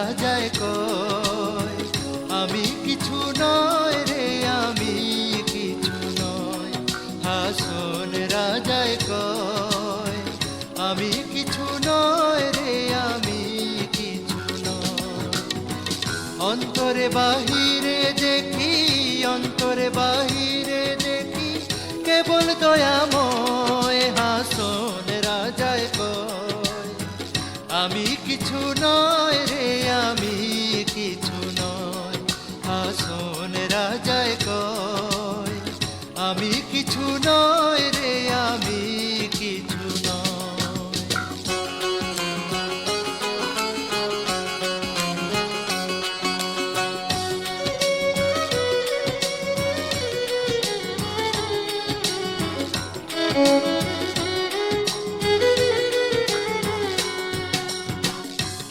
রাজায় কয় আমি কিছু নয় রে, আমি কিছু নয়। হাসন রাজায় কয় আমি কিছু নয় রে, আমি কিছু নয়। অন্তরে বাহিরে দেখি, অন্তরে বাহিরে দেখি, কেবল দয়াময় হাসন রাজায় কয় আমি কিছু নয়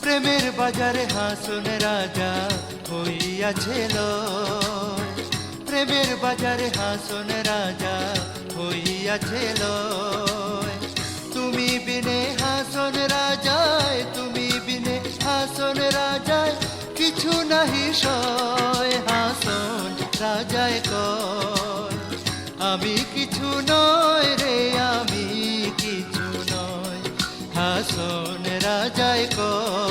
প্রেমের বাজারে হাসন রাজা হইয়াছে লয়। প্রেমের বাজারে হাসন রাজা হইয়াছে লয়। তুমি বিনে হাসন রাজায়, তুমি বিনে হাসন রাজায়, কিছু নাহি সয় হাসন রাজায় কয়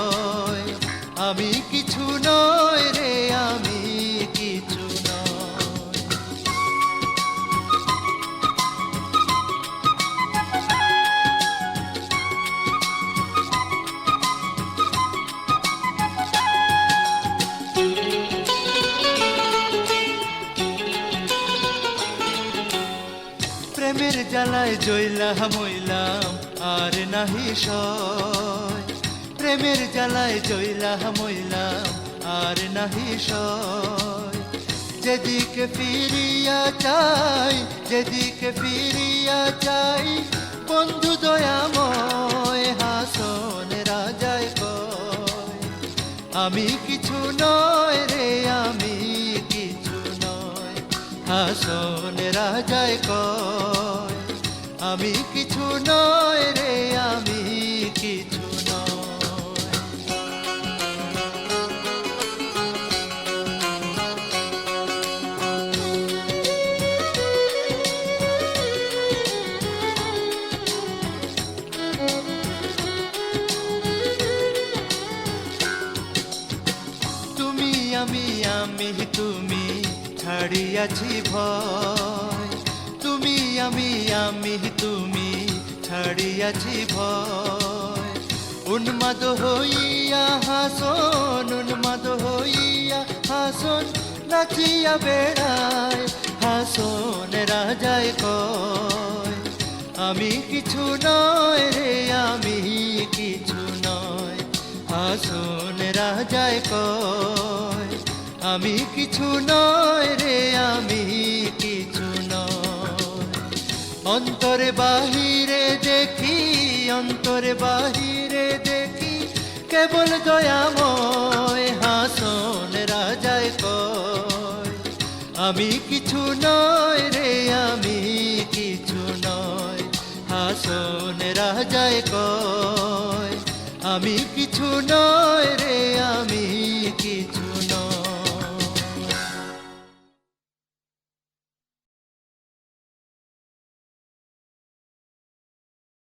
প্রেমের জ্বালায় জইলা মইলাম, আর নাহি সয়। প্রেমের জ্বালায় জইলা মইলাম, আর নাহি সয়। যেদিকে ফিরিয়া চাই, যেদিকে ফিরিয়া চাই, বন্ধু দয়াময়, হাসন রাজায় কয়। আমি কিছু নয় রে, আমি কিছু নয়, হাসন রাজায় কয়। আমি কিছু নয় রে আমি কিছু তুমি আমি আমি তুমি ছাড়িয়াছি ভয়। আমি আমি তুমি, ছাড়িয়াছি ভয়। উন্মাদ হইয়া হাসন, উন্মাদ হইয়া হাসন নাচিয়া বেড়ায়, হাসন রাজায় কয়। আমি কিছু নয় রে, আমি কিছু নয়, হাসন রাজায় কয়। আমি কিছু নয় রে, আমি কিছু অন্তরে বাহিরে দেখি, অন্তরে বাহিরে দেখি, কেবল দয়াময় হাসন রাজায় কয়। আমি কিছু নয় রে, আমি কিছু নয়, হাসন রাজায় কয়। আমি কিছু নয়